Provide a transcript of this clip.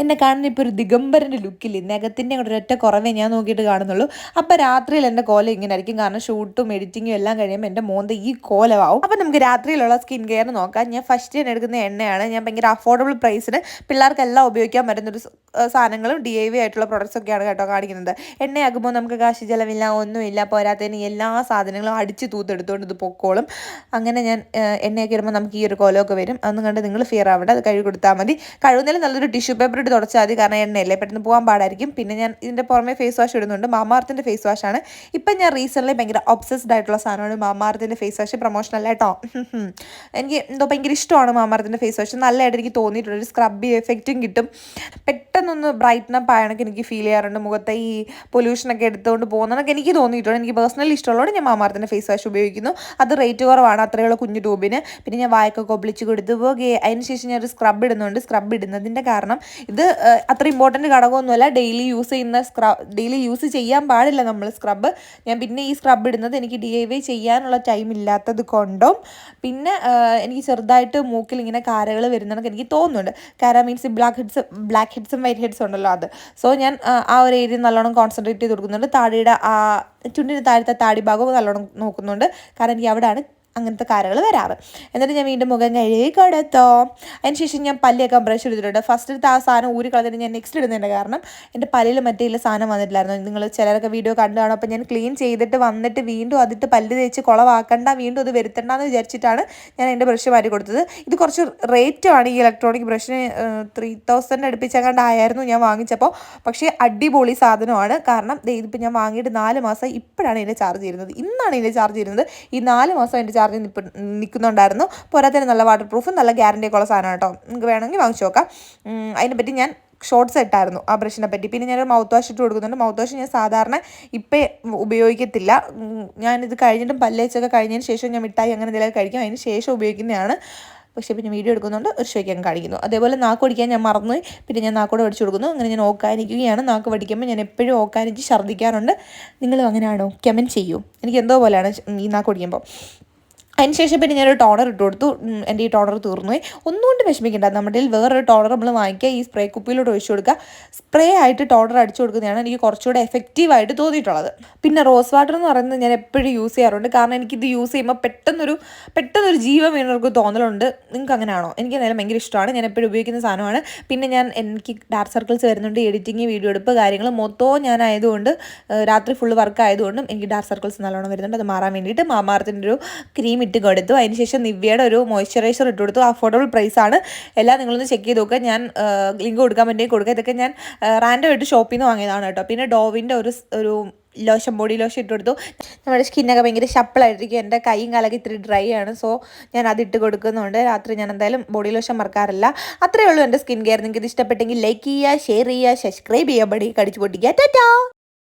എന്നെ കാണുന്ന ഇപ്പോൾ ഒരു ദിഗംബരന്റെ ലുക്കിൽ നഖത്തിന്റെ കൂടെ ഒരൊറ്റ കുറവേ ഞാൻ നോക്കിയിട്ട് കാണുന്നുള്ളൂ. അപ്പോൾ രാത്രിയിൽ എന്റെ കോല ഇങ്ങനെ ആയിരിക്കും. കാരണം ഷൂട്ടും എഡിറ്റിങ്ങും എല്ലാം കഴിയുമ്പോൾ എന്റെ മോന്ത ഈ കോലമാവും. അപ്പോൾ നമുക്ക് രാത്രിയിലുള്ള സ്കിൻ കെയർ നോക്കാം. ഞാൻ ഫസ്റ്റ് ഞാൻ എടുക്കുന്ന എണ്ണയാണ്. ഞാൻ ഭയങ്കര അഫോർഡബിൾ പ്രൈസിന് പിള്ളേർക്കെല്ലാം ഉപയോഗിക്കാൻ പറ്റുന്നൊരു സാധനങ്ങളും ഡി ഐ വി ആയിട്ടുള്ള പ്രൊഡക്ട്സ് ഒക്കെയാണ് കേട്ടോ കാണിക്കുന്നത്. എണ്ണയാകുമ്പോൾ നമുക്ക് കാശ് ചിലവില്ല ഒന്നുമില്ല. പോരാത്തതിന് എല്ലാ സാധനങ്ങളും അടിച്ച് തൂത്തെടുത്തുകൊണ്ട് ഇത് പൊക്കോളും. അങ്ങനെ ഞാൻ എണ്ണയൊക്കെ ഇടുമ്പോൾ നമുക്ക് ഈ ഒരു കോലമൊക്കെ വരും. അതൊന്നും കണ്ട് നിങ്ങൾ ഫിയർ ആവേണ്ട. അത് കഴുകി കൊടുത്താൽ മതി. കഴുകുന്നതിൽ നല്ലൊരു ടിഷ്യൂ പേപ്പർ ഇട്ട് തുടച്ചാൽ മതി. കാരണം എണ്ണയല്ലേ? പെട്ടെന്ന് പോകാൻ പാടായിരിക്കും. പിന്നെ ഞാൻ ഇതിന്റെ പുറമെ ഫേസ് വാഷ് ഇടുന്നുണ്ട്. മാമാർത്തിന്റെ ഫേസ് വാഷാണ് ഇപ്പം ഞാൻ റീസെന്റ്ലി ഭയങ്കര ഒബ്സസ്ഡ് ആയിട്ടുള്ള സാധനമാണ് മാമാർത്തിന്റെ ഫേസ് വാഷ് പ്രൊമോഷണൽ ആയിട്ടോ എനിക്ക് എന്തോ ഭയങ്കര ഇഷ്ടമാണ് മാമാർത്തിന്റെ ഫേസ് വാഷ് നല്ലതായിട്ട് എനിക്ക് തോന്നിയിട്ടുണ്ട്. ഒരു സ്ക്രബ് എഫക്റ്റും കിട്ടും. പെട്ടെന്നൊന്ന് ബ്രൈറ്റൻ അപ്പ് എനിക്ക് ഫീൽ ചെയ്യാറുണ്ട്. മുഖത്തെ ഈ പൊല്യൂഷനൊക്കെ എടുത്തുകൊണ്ട് പോകുന്നതൊക്കെ എനിക്ക് തോന്നിയിട്ടുണ്ട്. എനിക്ക് പേഴ്സണലി ഇഷ്ടമുള്ളതുകൊണ്ട് ഞാൻ മാമാർത്തിന്റെ ഫേസ് വാഷ് ഉപയോഗിക്കുന്നു. അത് റേറ്റ് കുറവാണ്. അത്രയുള്ള കുഞ്ഞു ട്യൂബിന് പിന്നെ ഞാൻ വായൊക്കെ ഒബ്ലിച്ച് കൊടുത്തു പോകുകയെ അതിന് ശേഷം ഞാൻ ഒരു സ്ക്രബ് ഇടുന്നുണ്ട്. സ്ക്രബ് ഇടുന്നതിന്റെ കാരണം ഇത് അത്ര ഇമ്പോർട്ടന്റ് ഘടകമൊന്നുമല്ല. ഡെയിലി യൂസ് ചെയ്യുന്ന സ്ക്രബ് ഡെയിലി യൂസ് ചെയ്യാൻ പാടില്ല നമ്മൾ സ്ക്രബ് ഞാൻ പിന്നെ ഈ സ്ക്രബ് ഇടുന്നത് എനിക്ക് ഡി ഐ വൈ ചെയ്യാനുള്ള ടൈം ഇല്ലാത്തത് കൊണ്ടും പിന്നെ എനിക്ക് ചെറുതായിട്ട് മൂക്കിൽ ഇങ്ങനെ കാരകൾ വരുന്നതൊക്കെ എനിക്ക് തോന്നുന്നുണ്ട്. കാര മീൻസ് ബ്ലാക്ക് ഹെഡ്സ് ബ്ലാക്ക് ഹെഡ്സും വൈറ്റ് ഹെഡ്സും ഉണ്ടല്ലോ അത്. സോ ഞാൻ ആ, ആ ഒരു ഏരിയ നല്ലോണം കോൺസെൻട്രേറ്റ് ചെയ്ത് കൊടുക്കുന്നുണ്ട്. താടിയുടെ ആ ചുണ്ടിന് താഴത്തെ താടി ഭാഗവും നല്ലോണം നോക്കുന്നുണ്ട്. കാരണം എനിക്ക് അവിടെയാണ് അങ്ങനത്തെ കാര്യങ്ങൾ വരാറ്. എന്നിട്ട് ഞാൻ വീണ്ടും മുഖം കഴുകി കൊടുത്തോ. അതിനുശേഷം ഞാൻ പല്ലിയൊക്കെ ബ്രഷ് എടുത്തിട്ടുണ്ട് ഫസ്റ്റ് ആ സാധനം ഊരി കളഞ്ഞിട്ട് ഞാൻ നെക്സ്റ്റ് ഇടുന്നതിന്റെ കാരണം എന്റെ പല്ലിൽ മറ്റേ സാധനം വന്നിട്ടില്ലായിരുന്നു. നിങ്ങൾ ചിലരൊക്കെ വീഡിയോ കണ്ടു കാണും. അപ്പോൾ ഞാൻ ക്ലീൻ ചെയ്തിട്ട് വന്നിട്ട് വീണ്ടും അതിട്ട് പല്ല് തേച്ച് കുളവാക്കണ്ട വീണ്ടും അത് വരുത്തണ്ടെന്ന് വിചാരിച്ചിട്ടാണ് ഞാൻ എന്റെ ബ്രഷ് മാറ്റി കൊടുത്തത്. ഇത് കുറച്ച് റേറ്റുമാണ് ഈ ഇലക്ട്രോണിക് ബ്രഷിന് ത്രീ തൗസൻഡ് അടുപ്പിച്ചങ്ങാണ്ടായിരുന്നു ഞാൻ വാങ്ങിച്ചപ്പോൾ. പക്ഷേ അടിപൊളി സാധനമാണ്. കാരണം ഇതിപ്പോൾ ഞാൻ വാങ്ങിയിട്ട് നാല് മാസം ഇപ്പോഴാണ് ഇതിന്റെ ചാർജ് ചെയ്യുന്നത്. ഇന്നാണ് ഇതിന്റെ ചാർജ് ചെയ്യുന്നത്. ഈ നാല് മാസം എന്റെ ചാർജ് നിൽക്കുന്നുണ്ടായിരുന്നു. പോരാത്തതിന് നല്ല വാട്ടർ പ്രൂഫും നല്ല ഗ്യാരണ്ടി ഒക്കെ ഉള്ള സാധനമാണ് കേട്ടോ. നിങ്ങൾക്ക് വേണമെങ്കിൽ വാങ്ങിച്ചു നോക്കാം. അതിനെപ്പറ്റി ഞാൻ ഷോർട്ട്സ് ഇട്ടായിരുന്നു ആ ബ്രഷിനെ പറ്റി. പിന്നെ ഞാനൊരു മൗത്ത് വാഷ് ഇട്ട് കൊടുക്കുന്നുണ്ട്. മൗത്ത് വാഷ് ഞാൻ സാധാരണ ഇപ്പം ഉപയോഗിക്കത്തില്ല. ഞാനിത് കഴിഞ്ഞിട്ടും പല്ലേച്ചൊക്കെ കഴിഞ്ഞതിന് ശേഷം ഞാൻ മിഠായി അങ്ങനെ എന്തെങ്കിലും കഴിക്കും. അതിന് ശേഷം ഉപയോഗിക്കുന്നതാണ്. പക്ഷേ പിന്നെ വീഡിയോ എടുക്കുന്നുണ്ട്. ഒരു ശരിക്കും കാണിക്കുന്നു. അതേപോലെ നാക്ക് പഠിക്കാൻ ഞാൻ മറന്നു പിന്നെ ഞാൻ നാക്കോട് പഠിച്ചു കൊടുക്കുന്നു. അങ്ങനെ ഞാൻ ഓക്കാനിക്കുകയാണ്. നാക്ക് പഠിക്കുമ്പോൾ ഞാൻ എപ്പോഴും ഓക്കാനിച്ച് ഛർദ്ദിക്കാറുണ്ട്. നിങ്ങളും അങ്ങനെയാണോ? കമന്റ് ചെയ്യൂ. എനിക്ക് എന്തോ പോലെയാണ് ഈ നാക്ക് പഠിക്കുമ്പോൾ അതിനുശേഷം പിന്നെ ഞാനൊരു ടോണർ ഇട്ട് കൊടുത്തു. എന്റെ ഈ ടോണർ തീർന്നു ഒന്നുകൊണ്ട് വിഷമിക്കേണ്ട. നമ്മുടെ വേറൊരു ടോണർ നമ്മൾ വാങ്ങിക്കുക. ഈ സ്പ്രേ കുപ്പിയിലോട്ട് ഒഴിച്ചു കൊടുക്കുക. സ്പ്രേ ആയിട്ട് ടോണർ അടിച്ചു കൊടുക്കുന്നതാണ് എനിക്ക് കുറച്ചുകൂടെ എഫക്റ്റീവായിട്ട് തോന്നിയിട്ടുള്ളത്. പിന്നെ റോസ് വാട്ടർ എന്ന് പറയുന്നത് ഞാൻ എപ്പോഴും യൂസ് ചെയ്യാറുണ്ട്. കാരണം എനിക്കിത് യൂസ് ചെയ്യുമ്പോൾ പെട്ടെന്നൊരു പെട്ടെന്നൊരു ജീവൻ വീണവർക്ക് തോന്നലുണ്ട്. നിങ്ങൾക്ക് അങ്ങനെയാണോ? എനിക്ക് എന്തായാലും ഭയങ്കര ഇഷ്ടമാണ്. ഞാൻ എപ്പോഴും ഉപയോഗിക്കുന്ന സാധനമാണ്. പിന്നെ ഞാൻ എനിക്ക് ഡാർക്ക് സർക്കിൾസ് വരുന്നുണ്ട്. എഡിറ്റിങ് വീഡിയോ എടുപ്പ് കാര്യങ്ങൾ മൊത്തവും ഞാൻ ആയതുകൊണ്ട് രാത്രി ഫുള്ള് വർക്ക് ആയതുകൊണ്ടും എനിക്ക് ഡാർക്ക് സർക്കിൾസ് നല്ലോണം വരുന്നുണ്ട്. അത് മാറാൻ വേണ്ടിയിട്ട് മാമാർത്തിന്റെ ഒരു ക്രീം ഇട്ട് കൊടുത്തു. അതിനുശേഷം നിവ്യയുടെ ഒരു മോയ്സ്ചറൈസർ ഇട്ട് കൊടുത്തു. അഫോർഡബിൾ പ്രൈസ് ആണ്. എല്ലാം നിങ്ങളൊന്ന് ചെക്ക് ചെയ്ത് നോക്കുക ഞാൻ ലിങ്ക് കൊടുക്കാൻ വേണ്ടി കൊടുക്കുക ഇതൊക്കെ ഞാൻ റാൻഡം ആയിട്ട് ഷോപ്പിൽ നിന്ന് വാങ്ങിയതാണ് കേട്ടോ. പിന്നെ ഡോവിന്റെ ഒരു ഒരു ലോഷൻ ബോഡി ലോഷൻ ഇട്ട് കൊടുത്തു. നമ്മുടെ സ്കിന്നൊക്കെ ഭയങ്കര ഷപ്പിളായിട്ടിരിക്കും എന്റെ കൈയും കാലൊക്കെ ഇത്തിരി ഡ്രൈ ആണ്. സോ ഞാൻ അത് ഇട്ട് കൊടുക്കുന്നുണ്ട്. രാത്രി ഞാൻ എന്തായാലും ബോഡി ലോഷൻ മറക്കാറില്ല. അത്രയേ ഉള്ളൂ എന്റെ സ്കിൻ കെയർ നിങ്ങൾക്ക് ഇത് ഇഷ്ടപ്പെട്ടെങ്കിൽ ലൈക്ക് ചെയ്യുക ഷെയർ ചെയ്യുക സബ്സ്ക്രൈബ് ചെയ്യുക. ബടി കടിച്ചു പൊട്ടിക്കുക. ടാറ്റാ!